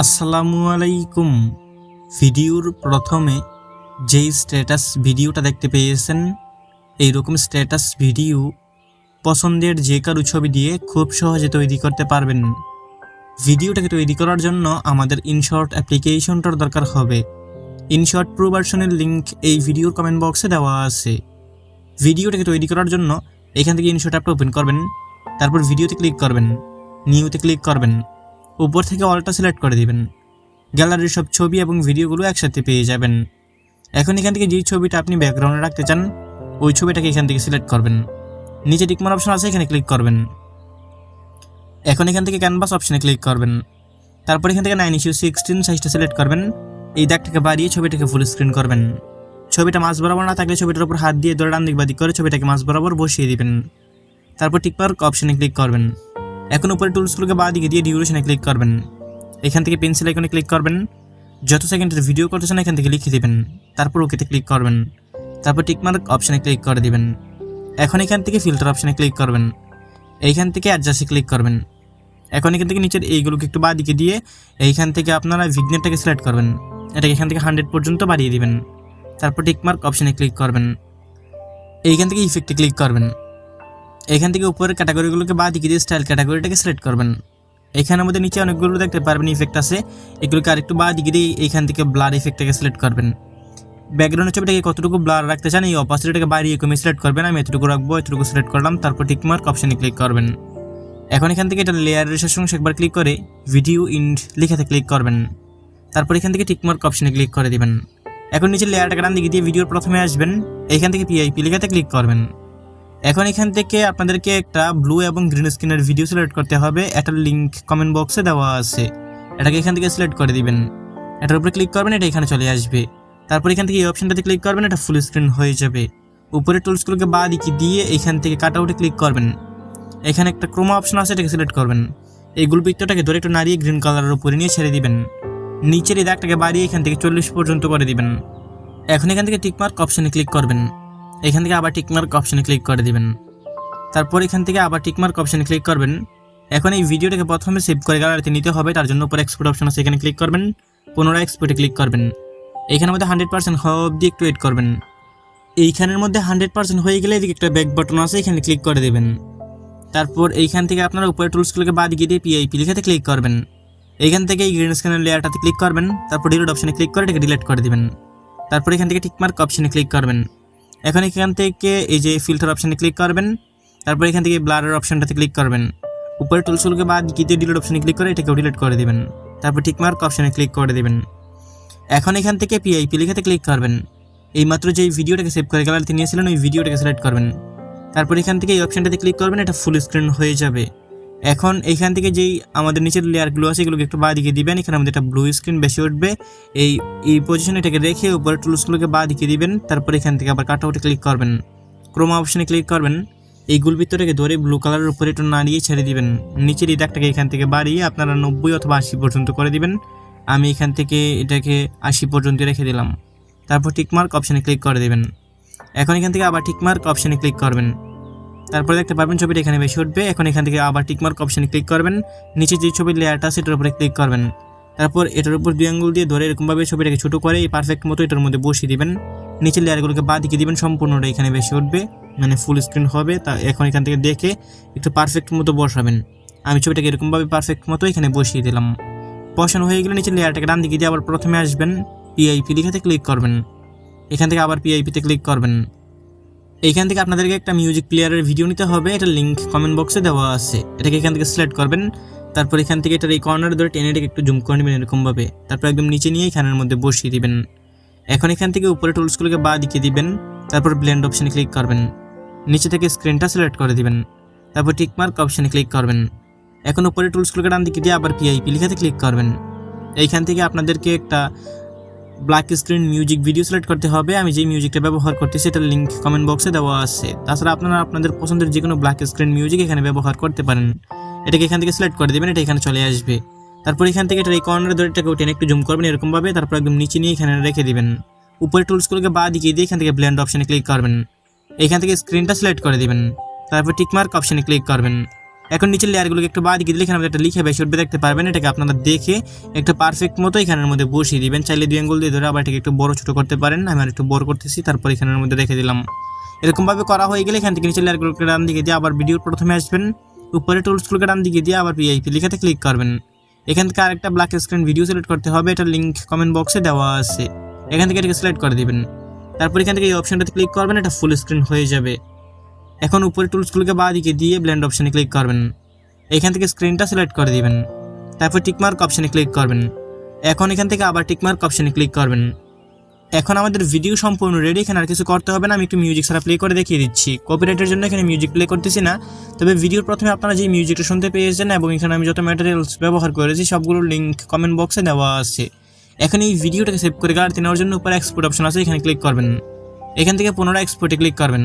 আসসালামু আলাইকুম। ভিডিওর প্রথমে যেই স্ট্যাটাস ভিডিওটা দেখতে পেয়েছেন, এইরকম স্ট্যাটাস ভিডিও পছন্দের যে কারও ছবি দিয়ে খুব সহজে তৈরি করতে পারবেন। ভিডিওটাকে তৈরি করার জন্য আমাদের ইনশর্ট অ্যাপ্লিকেশনটার দরকার হবে। ইনশর্ট প্রো ভার্সনের লিঙ্ক এই ভিডিওর কমেন্ট বক্সে দেওয়া আছে। ভিডিওটাকে তৈরি করার জন্য এখান থেকে ইনশর্ট অ্যাপটা ওপেন করবেন, তারপর ভিডিওতে ক্লিক করবেন নিউতে ক্লিক করবেন, উপর থেকে অলটা সিলেক্ট করে দিবেন। গ্যালারির সব ছবি এবং ভিডিওগুলো একসাথে পেয়ে যাবেন। এখন এখান থেকে যেই ছবিটা আপনি ব্যাকগ্রাউন্ডে রাখতে চান, ওই ছবিটাকে এখান থেকে সিলেক্ট করবেন। নিচে টিকমার অপশন আছে, এখানে ক্লিক করবেন। এখন এখান থেকে ক্যানভাস অপশনে ক্লিক করবেন। তারপর এখান থেকে নাইন ইস্যু সিক্সটিন সাইজটা সিলেক্ট করবেন। এই দাগটাকে বাড়িয়ে ছবিটাকে ফুল স্ক্রিন করবেন। ছবিটা মাছ বরাবর না থাকলে ছবিটার উপর হাত দিয়ে ধরে ডান দিক বাদিক করে ছবিটাকে মাছ বরাবর বসিয়ে দিবেন। তারপর টিকমার্ক অপশানে ক্লিক করবেন। এখন উপরে টুলসগুলোকে বাঁ দিকে দিয়ে ডিউরেশনে ক্লিক করবেন। এখান থেকে পেন্সিল আইকনে ক্লিক করবেন। যত সেকেন্ডের ভিডিও করতেছেন এখান থেকে লিখে দেবেন। তারপর ওকেতে ক্লিক করবেন। তারপর টিকমার্ক অপশানে ক্লিক করে দিবেন। এখন এখান থেকে ফিল্টার অপশানে ক্লিক করবেন। এইখান থেকে অ্যাডজাস্টে ক্লিক করবেন। এখন এখান থেকে নিচের এইগুলোকে একটু বাঁ দিকে দিয়ে এইখান থেকে আপনারা ভিগনেটটাকে সিলেক্ট করবেন। এটাকে এখান থেকে হান্ড্রেড পর্যন্ত বাড়িয়ে দিবেন। তারপর টিকমার্ক অপশানে ক্লিক করবেন। এইখান থেকে ইফেক্টে ক্লিক করবেন। এখান থেকে উপরের ক্যাটাগরিগুলোকে বাঁ দিকে দিয়ে স্টাইল ক্যাটাগরিটাকে সিলেক্ট করবেন। এখানের মধ্যে নিচে অনেকগুলো দেখতে পারবেন ইফেক্ট আছে। এগুলোকে আরেকটু বাঁ দিকে দিয়ে এইখান থেকে ব্লার ইফেক্টটাকে সিলেক্ট করবেন। ব্যাকগ্রাউন্ডের ছবিটাকে কতটুকু ব্লার রাখতে চান, এই অপাসিটিটাকে বাড়িয়ে কমে সিলেক্ট করবেন। আমি এতটুকু রাখব, এতটুকু সিলেক্ট করলাম, তারপর টিকমার্ক অপশানে ক্লিক করবেন। এখন এখান থেকে এটা লেয়ারের শেষ একবার ক্লিক করে ভিডিও ইন্ড লিখাতে ক্লিক করবেন। তারপর এখান থেকে টিকমার্ক অপশনে ক্লিক করে দিবেন। এখন নিচে লেয়ারটাকে ডান দিকে দিয়ে ভিডিওর প্রথমে আসবেন। এখান থেকে পিআইপি লিখাতে ক্লিক করবেন। এখন এখান থেকে আপনাদেরকে একটা ব্লু এবং গ্রিন স্ক্রিনের ভিডিও সিলেক্ট করতে হবে। এটার লিঙ্ক কমেন্ট বক্সে দেওয়া আছে। এটাকে এখান থেকে সিলেক্ট করে দিবেন। এটার উপরে ক্লিক করবেন, এটা এখানে চলে আসবে। তারপর এখান থেকে এই অপশনটাতে ক্লিক করবেন, এটা ফুল স্ক্রিন হয়ে যাবে। উপরে টুলসগুলোকে বা দিকে দিয়ে এখান থেকে কাট আউটে ক্লিক করবেন। এখানে একটা ক্রোমা অপশন আছে, এটাকে সিলেক্ট করবেন। এই গুলপিত্তটাকে ধরে একটু নাড়িয়ে গ্রিন কালারের উপরে নিয়ে ছেড়ে দিবেন। নিচের এই দাগটাকে বাড়িয়ে এখান থেকে চল্লিশ পর্যন্ত করে দিবেন। এখন এখান থেকে টিকমার্ক অপশনে ক্লিক করবেন। এখান থেকে আবার টিকমার্ক অপশনে ক্লিক করে দিবেন। তারপর এখান থেকে আবার টিকমার্ক অপশানে ক্লিক করবেন। এখন এই ভিডিওটাকে প্রথমে সেভ করে গ্যালারিতে নিতে হবে, তার জন্য উপর এক্সপোর্ট অপশন আছে, এখানে ক্লিক করবেন। পুনরায় এক্সপোর্টে ক্লিক করবেন। এইখানের মধ্যে হান্ড্রেড পার্সেন্ট হওয়া অবধি একটু ওয়েট করবেন। এইখানের মধ্যে হান্ড্রেড পার্সেন্ট হয়ে গেলে এদিকে একটা ব্যাক বাটন আছে, এখানে ক্লিক করে দেবেন। তারপর এইখান থেকে আপনারা উপরে টুলসগুলোকে বাদ গিয়ে দিয়ে পিআইপি লিখাতে ক্লিক করবেন। এইখান থেকে এই গ্রিন স্ক্রিনের লেয়ারটাতে ক্লিক করবেন, তারপর ডিলিট অপশনে ক্লিক করে এটাকে ডিলিট করে দিবেন। তারপর এখান থেকে টিকমার্ক অপশনে ক্লিক করবেন। এখন এখান থেকে এই যে ফিল্টার অপশনে ক্লিক করবেন, তারপর এখান থেকে ব্লারের অপশনটাতে ক্লিক করবেন। উপরে টুলসুলকে বাদ গিয়ে ডিলিট অপশনে ক্লিক করে এটাকে ডিলিট করে দেবেন। তারপর টিকমার্ক অপশনে ক্লিক করে দেবেন। এখন এখান থেকে পিআইপি লিখাতে ক্লিক করবেন। এইমাত্র যে ভিডিওটাকে সেভ করে গ্যালারিতে নিয়েছিলেন ওই ভিডিওটাকে সিলেক্ট করবেন। তারপর এখান থেকে এই অপশনটাতে ক্লিক করবেন, এটা ফুল স্ক্রিন হয়ে যাবে। এখন এইখান থেকে যেই আমাদের নিচের লেয়ারগুলো আছে, এগুলোকে একটু বাঁ দিকে দিবেন। এখানে আমাদের একটা ব্লু স্ক্রিন বেশি উঠবে। এই এই পজিশনে এটাকে রেখে উপরে টুলসগুলোকে বাঁ দিকে দিবেন। তারপর এখান থেকে আবার কাট আউটে ক্লিক করবেন। ক্রোমা অপশনে ক্লিক করবেন। এই গুলবৃত্তটাকে ধরে ব্লু কালারের উপরে একটু নাড়িয়ে ছেড়ে দিবেন। নিচের এই দাগটাকে এখান থেকে বাড়িয়ে আপনারা নব্বই অথবা আশি পর্যন্ত করে দিবেন। আমি এখান থেকে এটাকে আশি পর্যন্ত রেখে দিলাম। তারপর টিকমার্ক অপশনে ক্লিক করে দেবেন। এখন এখান থেকে আবার টিকমার্ক অপশনে ক্লিক করবেন। তারপরে দেখতে পারবেন ছবিটা এখানে বেশি উঠবে। এখন এখান থেকে আবার টিকমার্ক অপশনে ক্লিক করবেন। নিচে যে ছবির লেয়ারটা এটার উপরে ক্লিক করবেন। তারপর এটার উপর দুই আঙ্গুল দিয়ে ধরে এরকমভাবে ছবিটাকে ছোটো করে এই পারফেক্ট মতো এটার মধ্যে বসিয়ে দিবেন। নিচের লেয়ারগুলোকে বাদ দিকে দিবেন, সম্পূর্ণটা এখানে বেশি উঠবে। মানে ফুল স্ক্রিন হবে। তা এখন এখান থেকে দেখে একটু পারফেক্ট মতো বসাবেন। আমি ছবিটাকে এরকমভাবে পারফেক্ট মতো এখানে বসিয়ে দিলাম। বসানো হয়ে গেলে নিচের লেয়ারটাকে ডান দিকে দিয়ে আবার প্রথমে আসবেন। পিআইপি লিখাতে ক্লিক করবেন। এখান থেকে আবার পিআইপিতে ক্লিক করবেন। এইখান থেকে আপনাদেরকে একটা মিউজিক প্লেয়ারের ভিডিও নিতে হবে। এটা লিঙ্ক কমেন্ট বক্সে দেওয়া আছে। এটাকে এখান থেকে সিলেক্ট করবেন। তারপর এখান থেকে এটার এই কর্নার ধরে টেনে এটাকে একটু জুম করে নেবেন এরকমভাবে। তারপর একদম নিচে নিয়ে এখানের মধ্যে বসিয়ে দিবেন। এখন এখান থেকে উপরে টুলসগুলোকে বা দিকে দিবেন। তারপর ব্লেন্ড অপশানে ক্লিক করবেন। নিচে থেকে স্ক্রিনটা সিলেক্ট করে দিবেন। তারপর টিকমার্ক অপশানে ক্লিক করবেন। এখন উপরে টুলসগুলোকে ডান দিকে দিয়ে আবার পিআইপি লিখাতে ক্লিক করবেন। এইখান থেকে আপনাদেরকে একটা black screen music video select করতে হবে। আমি যে মিউজিকটা ব্যবহার করতেছি এটার লিঙ্ক কমেন্ট বক্সে দেওয়া আছে। তাছাড়া আপনারা আপনাদের পছন্দের যে কোনো ব্ল্যাক স্ক্রিন মিউজিক এখানে ব্যবহার করতে পারেন। এটাকে এখান থেকে সিলেক্ট করে দেবেন, এটা এখানে চলে আসবে। তারপর এখান থেকে এটার এই কর্নারে ধরে এটাকে টেনে একটু জুম করবেন এরকমভাবে তারপর একদম নিচে নিয়ে এখানে রেখে দিবেন। উপরে টুলসগুলোকে বা দিকে দিয়ে এখান থেকে ব্ল্যান্ড অপশানে ক্লিক করবেন। এখান থেকে স্ক্রিনটা সিলেক্ট করে দিবেন। তারপর টিকমার্ক অপশানে ক্লিক করবেন। এখন নিচের লেয়ারগুলোকে একটু বাদ দিকে দিলে এখানে একটা লিখে বেশি উঠবে দেখতে পারবেন। এটাকে আপনারা দেখে একটা পারফেক্ট মতো এখানের মধ্যে বসিয়ে দিবেন। চাইলে দুই আঙ্গুল দিয়ে ধরে আবার এটাকে একটু বড় ছোট করতে পারেন। আমি আর একটু বড় করতেছি, তারপর এখানের মধ্যে রেখে দিলাম। এরকমভাবে করা হয়ে গেলে এখান থেকে নিচের লেয়ারগুলোকে ডান দিকে দিয়ে আবার ভিডিওর প্রথমে আসবেন। উপরে টুলসগুলোকে ডান দিকে দিয়ে আবার পিআইপি লিখাতে ক্লিক করবেন। এখান থেকে আরেকটা ব্ল্যাক স্ক্রিন ভিডিও সিলেক্ট করতে হবে। এটা লিঙ্ক কমেন্ট বক্সে দেওয়া আছে। এখান থেকে এটাকে সিলেক্ট করে দিবেন। তারপর এখান থেকে এই অপশনটাতে ক্লিক করবেন। এটা ফুল স্ক্রিন হয়ে যাবে। এখন উপরে টুলসগুলোকে বাঁ দিকে দিয়ে ব্লেন্ড অপশানে ক্লিক করবেন। এখান থেকে স্ক্রিনটা সিলেক্ট করে দিবেন। তারপর টিকমার্ক অপশানে ক্লিক করবেন। এখন এখান থেকে আবার টিকমার্ক অপশানে ক্লিক করবেন। এখন আমাদের ভিডিও সম্পূর্ণ রেডি এখানে আর কিছু করতে হবে না। আমি একটু মিউজিক সারা প্লে করে দেখিয়ে দিচ্ছি। কপিরাইটের জন্য এখানে মিউজিক প্লে করতেছি না। তবে ভিডিওর প্রথমে আপনারা যে মিউজিকটা শুনতে পেয়েছেন এবং এখানে আমি যত ম্যাটেরিয়ালস ব্যবহার করেছি সবগুলোর লিঙ্ক কমেন্ট বক্সে দেওয়া আছে। এখন এই ভিডিওটাকে সেভ করে গাড়িতে নেওয়ার জন্য উপরে এক্সপোর্ট অপশন আছে, এখানে ক্লিক করবেন। এখান থেকে পুনরায় এক্সপোর্টে ক্লিক করবেন।